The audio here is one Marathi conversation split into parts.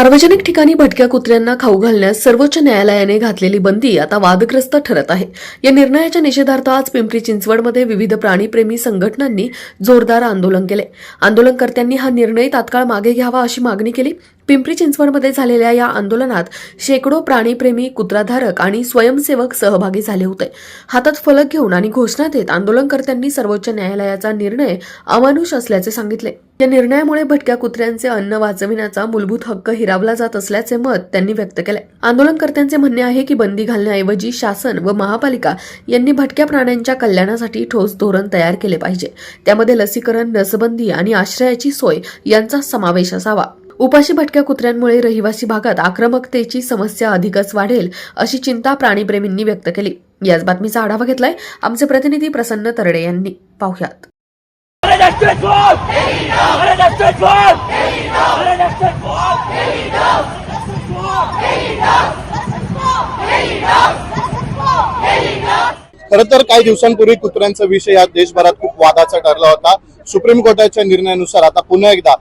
सार्वजनिक ठिकाणी भटक्या कुत्र्यांना खाऊ घालण्यास सर्वोच्च न्यायालयाने घातलेली बंदी आता वादग्रस्त ठरत आहे. या निर्णयाच्या निषेधार्थ आज पिंपरी चिंचवडमध्ये विविध प्राणीप्रेमी संघटनांनी जोरदार आंदोलन केले. आंदोलनकर्त्यांनी हा निर्णय तात्काळ मागे घ्यावा अशी मागणी केली. पिंपरी चिंचवडमध्ये झालेल्या या आंदोलनात शेकडो प्राणीप्रेमी कुत्राधारक आणि स्वयंसेवक सहभागी झाले होते. हातात फलक घेऊन आणि घोषणा देत आंदोलनकर्त्यांनी सर्वोच्च न्यायालयाचा निर्णय अमानुष असल्याचे सांगितले. या निर्णयामुळे भटक्या कुत्र्यांचे अन्न वाचविण्याचा मूलभूत हक्क हिरावला जात असल्याचे मत त्यांनी व्यक्त केले. आंदोलनकर्त्यांचे म्हणणे आहे की बंदी घालण्याऐवजी शासन व महापालिका यांनी भटक्या प्राण्यांच्या कल्याणासाठी ठोस धोरण तयार केले पाहिजे. त्यामध्ये लसीकरण नसबंदी आणि आश्रयाची सोय यांचा समावेश असावा. उपाशी भटक्या कुत्र्यांमुळे रहिवासी भागात आक्रमकतेची समस्या अधिकच वाढेल अशी चिंता प्राणीप्रेमींनी व्यक्त केली याच बातमीचा आढावा घेतलाय आमचे प्रतिनिधी प्रसन्न तरडे यांनी पाहुयात Enough! खरं तर काही दिवसांपूर्वी कुत्र्यांचा विषय या देशभरात खूप वादाचा ठरला होता. सुप्रीम कोर्टाच्या निर्णयानुसार आता पुन्हा एकदा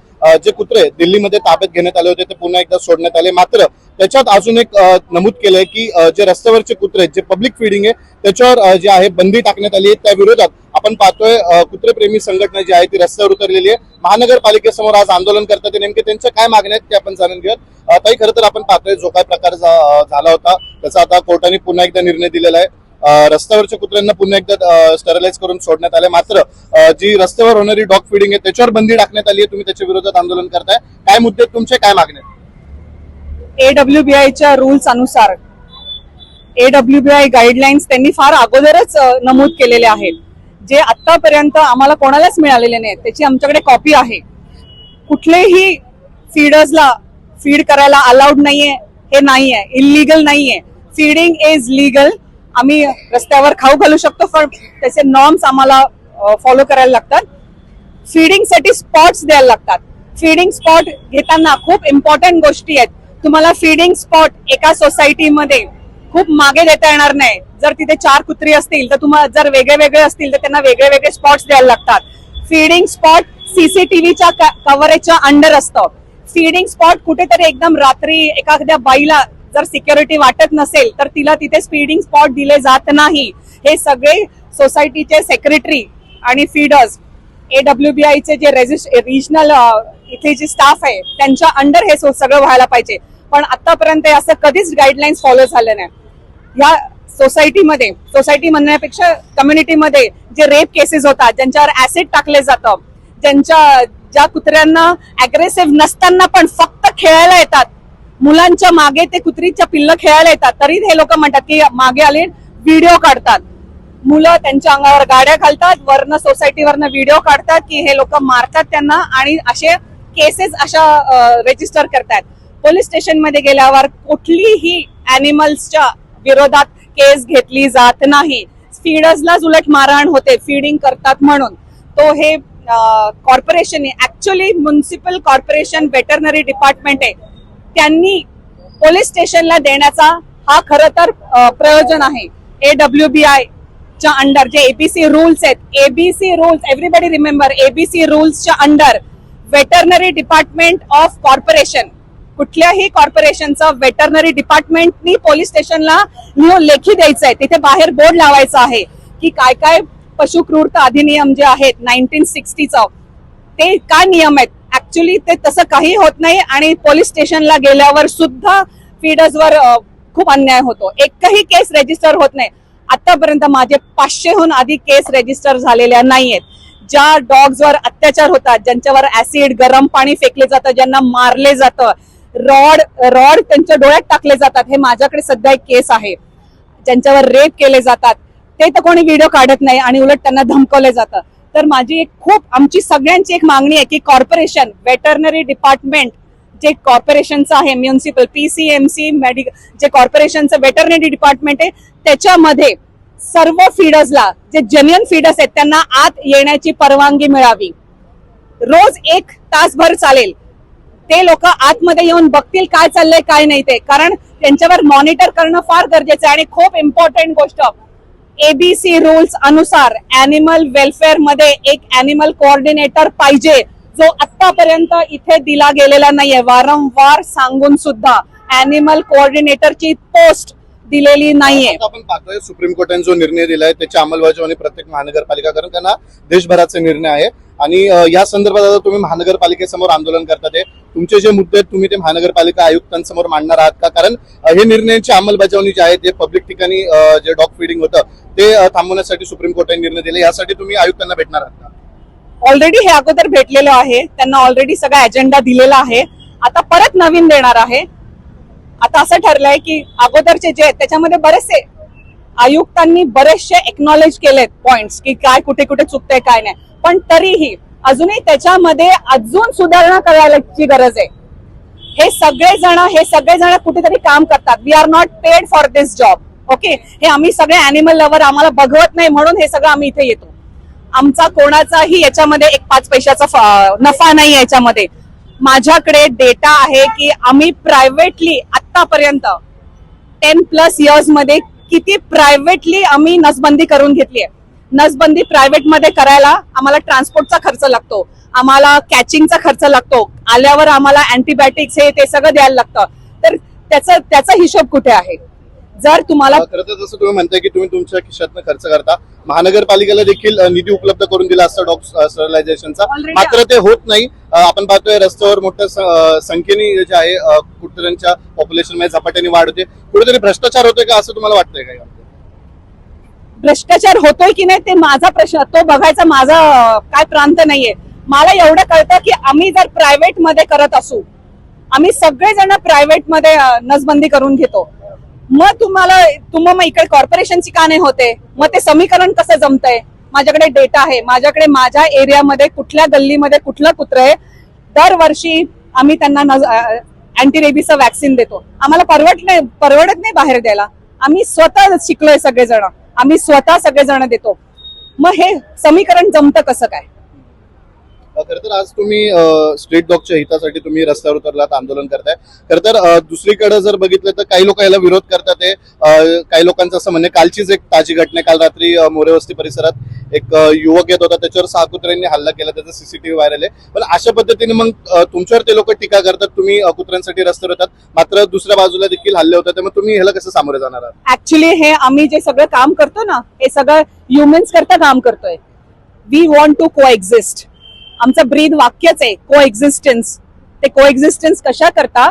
जे कुत्रे दिल्लीमध्ये ताब्यात घेण्यात आले होते ते पुन्हा एकदा सोडण्यात आले. मात्र त्याच्यात अजून एक नमूद केलंय की जे रस्त्यावरचे कुत्रे जे पब्लिक फिडिंग आहे त्याच्यावर जे आहे बंदी टाकण्यात आली आहे. त्या विरोधात आपण पाहतोय कुत्रेप्रेमी संघटना जी आहे ती रस्त्यावर उतरलेली आहे. महानगरपालिकेसमोर आज आंदोलन करतात नेमके त्यांच्या काय मागण्या आहेत ते आपण जाणून घेऊयात. ताई खरं तर आपण पाहतोय जो काय प्रकार झाला होता त्याचा आता कोर्टाने पुन्हा एकदा निर्णय दिलेला आहे. रस्त्यावरच्या कुत्र्यांना पुन्हा एकदा स्टरलाइज करून सोडण्यात आले. मात्र जी रस्त्यावर होणारी डॉग फिडिंग आहे त्याच्यावर बंदी टाकण्यात आली आहे तुम्ही त्याच्या विरोधात आंदोलन करताय. काय मुद्दे तुमचे? काय मागणे आहेत? एडब्ल्यूबीआयच्या रुल्स अनुसार एडब्ल्यूबीआय गाईडलाईन्स त्यांनी फार अगोदरच नमूद केलेले आहेत. जे आतापर्यंत आम्हाला कोणालाच मिळालेले नाहीत त्याची आमच्याकडे कॉपी आहे. कुठलेही फीडर्सला फीड करायला अलाउड नाहीये हे नाहीये इलिगल नाहीये. फीडिंग इज लिगल आम्ही रस्त्यावर खाऊ घालू शकतो पण त्याचे नॉर्म्स आम्हाला फॉलो करायला लागतात. फिडिंगसाठी स्पॉट्स द्यायला लागतात. फीडिंग स्पॉट घेताना खूप इम्पॉर्टंट गोष्टी आहेत. तुम्हाला फीडिंग स्पॉट एका सोसायटीमध्ये खूप मागे देता येणार नाही. जर तिथे चार कुत्री असतील तर तुम्हाला जर वेगळे वेगळे असतील तर त्यांना वेगळे वेगळे स्पॉट्स द्यायला लागतात. फीडिंग स्पॉट सीसीटीव्हीच्या कव्हरेजच्या अंडर असतं. फीडिंग स्पॉट कुठेतरी एकदम रात्री एखाद्या बाईला जर सिक्युरिटी वाटत नसेल तर तिला तिथे स्पीडिंग स्पॉट दिले जात नाही. हे सगळे सोसायटीचे सेक्रेटरी आणि फीडर्स एडब्ल्यूबीआयचे जे रेजिस्ट रिजनल इथे जे स्टाफ आहे त्यांच्या अंडर हे सो- सगळं व्हायला पाहिजे. पण आतापर्यंत असं कधीच गाईडलाईन्स फॉलो झालं नाही. या सोसायटीमध्ये सोसायटी म्हणण्यापेक्षा कम्युनिटीमध्ये जे रेप केसेस होतात ज्यांच्यावर ऍसिड टाकले जातं ज्यांच्या ज्या कुत्र्यांना अग्रेसिव्ह नसताना पण फक्त खेळायला येतात मुलांच्या मागे ते कुत्रीच्या पिल्ल खेळायला येतात. तरी हे लोक म्हणतात की मागे आले व्हिडिओ काढतात. मुलं त्यांच्या अंगावर गाड्या घालतात वरनं सोसायटीवरनं व्हिडिओ काढतात की हे लोक मारतात त्यांना आणि असे केसेस अशा रजिस्टर करतात. पोलीस स्टेशनमध्ये गेल्यावर कुठलीही अॅनिमल्सच्या विरोधात केस घेतली जात नाही. फीडर्सलाच उलट मारहाण होते फीडिंग करतात म्हणून. तो हे corporation actually municipal corporation veterinary department आहे. त्यांनी पोलीस स्टेशनला देण्याचा हा खर तर प्रयोजन आहे. एडब्ल्यू बी आय च्या अंडर जे एबीसी रूल्स आहेत ABC rules everybody remember ABC रूल्सच्या under veterinary department of corporation कुठल्याही कॉर्पोरेशनचं वेटरनरी डिपार्टमेंटनी पोलीस स्टेशनला लिहून लेखी द्यायचं आहे. तिथे बाहेर बोर्ड लावायचा आहे की काय काय पशु क्रूरता अधिनियम जे आहेत नाईन्टीन सिक्स्टीचं ते काय नियम आहेत? ऍक्च्युली ते तसं काही होत नाही आणि पोलीस स्टेशनला गेल्यावर सुद्धा फीडर्सवर खूप अन्याय होतो. एकही केस रेजिस्टर होत नाही. आतापर्यंत माझे पाचशेहून अधिक केस रेजिस्टर झालेल्या नाहीयेत. ज्या डॉग्सवर अत्याचार होतात ज्यांच्यावर ऍसिड गरम पाणी फेकले जातं ज्यांना मारले जातं रॉड रॉड त्यांच्या डोळ्यात टाकले जातात हे माझ्याकडे सध्या एक केस आहे. ज्यांच्यावर रेप केले जातात ते तर कोणी व्हिडिओ काढत नाही आणि उलट त्यांना धमकवलं जातं. तर माझी एक खूप आमची सगळ्यांची एक मागणी आहे की कॉर्पोरेशन वेटरनरी डिपार्टमेंट जे कॉर्पोरेशनचं आहे म्युन्सिपल पीसीएमसी मेडिकल जे कॉर्पोरेशनचं वेटरनरी डिपार्टमेंट आहे त्याच्यामध्ये सर्व फीडर्सला जे जेन्युअन फीडर्स आहेत त्यांना आत येण्याची परवानगी मिळावी. रोज एक तासभर चालेल. ते लोक आतमध्ये येऊन बघतील काय चाललंय काय नाही ते. कारण त्यांच्यावर मॉनिटर करणं फार गरजेचं आहे आणि खूप इम्पॉर्टंट गोष्ट एबीसी रुल्स अनुसार अॅनिमल वेलफेअरमध्ये एक अॅनिमल कोऑर्डिनेटर पाहिजे जो आतापर्यंत इथे दिला गेलेला नाहीये. वारंवार सांगून सुद्धा अॅनिमल कोऑर्डिनेटरची पोस्ट दिलेली नाहीये. आपण पाहतोय सुप्रीम कोर्टाने जो निर्णय दिलाय त्याची अंमलबजावणी प्रत्येक महानगरपालिका कारण त्यांना देशभराचे निर्णय आहे. आणि या संदर्भात आता तुम्ही महानगरपालिकेसमोर आंदोलन करतात तुमचे जे मुद्दे आहेत तुम्ही ते महानगरपालिका आयुक्तांसमोर मांडणार आहात का? कारण हे निर्णयांची अंमलबजावणी जी आहे ते पब्लिक ठिकाणी जे डॉग फिडिंग होतं ते थांबवण्यासाठी सुप्रीम कोर्टाने निर्णय दिले. यासाठी तुम्ही आयुक्तांना भेटणार आहात का? ऑलरेडी हे अगोदर भेटलेलं आहे. त्यांना ऑलरेडी सगळा अजेंडा दिलेला आहे. आता परत नवीन देणार आहे. आता असं ठरलंय की अगोदरचे जे आहेत त्याच्यामध्ये बरेचसे आयुक्तांनी बरेचसे एक्नॉलेज केलेत पॉइंट्स की काय कुठे कुठे चुकतंय काय नाही. पण तरीही अजूनही त्याच्यामध्ये अजून सुधारणा करायची गरज आहे. हे सगळेजण हे सगळेजण कुठेतरी काम करतात. We are not paid for this job okay हे आम्ही सगळे अॅनिमल लवर आम्हाला बघवत नाही म्हणून हे सगळं आम्ही इथे येतो. आमचा कोणाचाही याच्यामध्ये एक पाच पैशाचा नफा नाही याच्यामध्ये. माझ्याकडे डेटा आहे की आम्ही प्रायव्हेटली आतापर्यंत टेन प्लस इयर्समध्ये किती प्रायव्हेटली आम्ही नसबंदी करून घेतली आहे. नसबंदी प्रायव्हेटमध्ये करायला आम्हाला ट्रान्सपोर्टचा खर्च लागतो. आम्हाला कॅचिंगचा खर्च लागतो. आल्यावर आम्हाला अँटीबायोटिक्स हे ते सगळं द्यायला लागतं. तर त्याचा त्याचा हिशोब कुठे आहे? जर तुम्हाला खरं तर जसं तुम्ही म्हणताय की तुम्ही तुमच्या खिशातनं खर्च करता महानगरपालिकेला देखील निधी उपलब्ध करून दिला असता डॉग स्टरलायझेशनचा मात्र ते होत नाही. आपण पाहतोय रस्त्यावर मोठ्या संख्येने जे आहे कुत्र्यांच्या पॉप्युलेशनमध्ये झपाट्याने वाढ होते. कुठेतरी भ्रष्टाचार होतोय का असं तुम्हाला वाटतंय का भ्रष्टाचार होतोय की नाही ते माझा प्रश्न तो बघायचा माझा काय प्रांत नाहीये. मला एवढं कळतं की आम्ही जर प्रायव्हेटमध्ये करत असू आम्ही सगळेजण प्रायव्हेटमध्ये नसबंदी करून घेतो. मग तुम्हाला तुम्हा मग इकडे कॉर्पोरेशनची का नाही होते. मग ते समीकरण कसं जमतंय? माझ्याकडे डेटा आहे. माझ्याकडे माझ्या एरियामध्ये कुठल्या गल्लीमध्ये कुठलं कुत्र आहे? दरवर्षी आम्ही त्यांना अँटी रेबीचं व्हॅक्सिन देतो. आम्हाला परवडत नाही परवडत नाही बाहेर द्यायला. आम्ही स्वतः शिकलोय सगळेजण. आम्ही स्वतः सगळेजण देतो. मग हे समीकरण जमतं कसं काय? खर तर आज तुम्ही स्ट्रीट डॉगच्या हितासाठी तुम्ही रस्त्यावर उतरलात आंदोलन करताय. खर तर दुसरीकडे जर बघितलं तर काही लोक याला विरोध करतात काही लोकांचं असं म्हणणे कालचीच एक ताजी घटना काल रात्री मोरेवस्ती परिसरात एक युवक येत होता. त्याच्यावर सहा कुत्र्यांनी हल्ला केला. त्याचा सीसीटीव्ही व्हायरल आहे. पण अशा पद्धतीने मग तुमच्यावर ते लोक टीका करतात. तुम्ही कुत्र्यांसाठी रस्त्यावर येतात. मात्र दुसऱ्या बाजूला देखील हल्ले होतात. त्यामुळे तुम्ही ह्याला कसं सामोरे जाणार आहात? ऍक्च्युली हे आम्ही जे सगळं काम करतो ना हे सगळं ह्युमन्स करता काम करतोय. We want to coexist आमचं ब्रीद वाक्यच आहे को एक्झिस्टन्स ते को एक्झिस्टन्स कशा करता?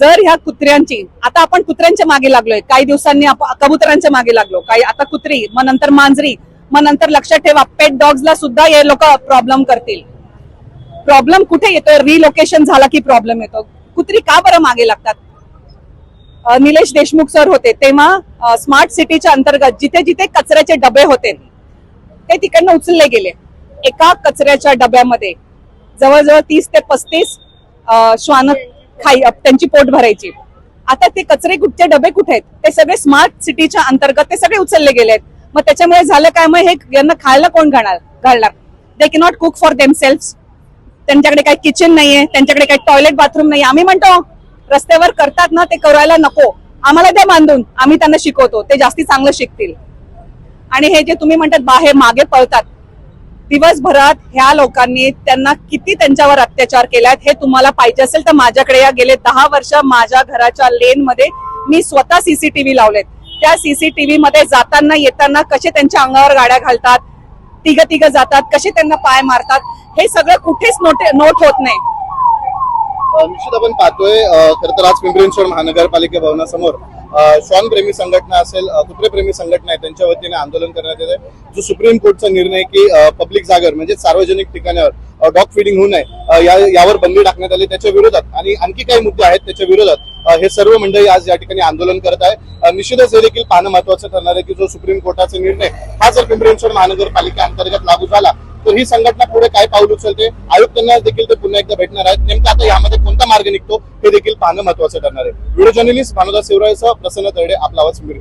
जर ह्या कुत्र्यांची आता आपण कुत्र्यांच्या मागे लागलोय काही दिवसांनी आपण कबुतरांच्या मागे लागलो काही आता कुत्री मग नंतर मांजरी मग नंतर लक्षात ठेवा पेट डॉग्सला सुद्धा हे लोक प्रॉब्लेम करतील. प्रॉब्लेम कुठे येतोय? रिलोकेशन झाला की प्रॉब्लेम येतो. कुत्री का बरं मागे लागतात? निलेश देशमुख सर होते तेव्हा स्मार्ट सिटीच्या अंतर्गत जिथे जिथे कचऱ्याचे डबे होते ते तिकडनं उचलले गेले. एका कचऱ्याच्या डब्यामध्ये जवळजवळ तीस ते पस्तीस श्वान खाई त्यांची पोट भरायची. आता ते कचरे कुठचे डबे कुठे आहेत? ते सगळे स्मार्ट सिटीच्या अंतर्गत ते सगळे उचलले गेले आहेत. मग त्याच्यामुळे झालं काय? मग हे यांना खायला कोण घालणार घालणार? They can not cook for themselves त्यांच्याकडे काही किचन नाहीये त्यांच्याकडे काही टॉयलेट बाथरूम नाही आम्ही म्हणतो रस्त्यावर करतात ना ते करायला नको. आम्हाला द्या बांधून. आम्ही त्यांना शिकवतो. ते जास्ती चांगलं शिकतील. आणि हे जे तुम्ही म्हणतात बाहेर मागे पळतात. दिवसभरात ह्या लोकांनी त्यांना किती त्यांच्यावर अत्याचार केलात हे तुम्हाला पाहिजे असेल तर माझ्याकडे या. गेले दहा वर्ष माझ्या घराच्या लेन मध्ये मी स्वतः सीसीटीव्ही लावलेत. त्या सीसीटीव्ही मध्ये जाताना येताना कसे त्यांच्या अंगावर गाड्या घालतात तिघ तिघ जातात कसे त्यांना पाय मारतात हे सगळं कुठेच नोट नोट होत नाही. निश्चित आपण पाहतोय खर तर आज पिंपरी चिंचवड महानगरपालिका भवनासमोर श्वानप्रेमी संघटना असेल कुत्रेप्रेमी संघटना आहे त्यांच्या वतीने आंदोलन करण्यात येत आहे. जो सुप्रीम कोर्टचा निर्णय की पब्लिक जागेवर म्हणजे सार्वजनिक ठिकाणावर डॉग फिडिंग होऊ नये या- यावर बंदी टाकण्यात आली त्याच्या विरोधात आणि आणखी काही मुद्दे आहेत त्याच्या विरोधात हे सर्व मंडळी आज या ठिकाणी आंदोलन करत आहे निश्चितच हे देखील पाहणं महत्वाचं ठरणार आहे की जो सुप्रीम कोर्टाचा निर्णय हा जर पिंपरी चिंचवड महानगरपालिका अंतर्गत लागू झाला तर ही संघटना पुढे काय पाऊल उचलते? आयुक्तांना देखील ते पुन्हा एकदा भेटणार आहेत. नेमकं आता यामध्ये कोणता मार्ग निघतो हे देखील पाहणं महत्वाचं ठरणार आहे. व्हिडिओ जर्नलिस्ट भानुदास शिवरायसह प्रसन्न तरडे आपला आवाज पिंपरी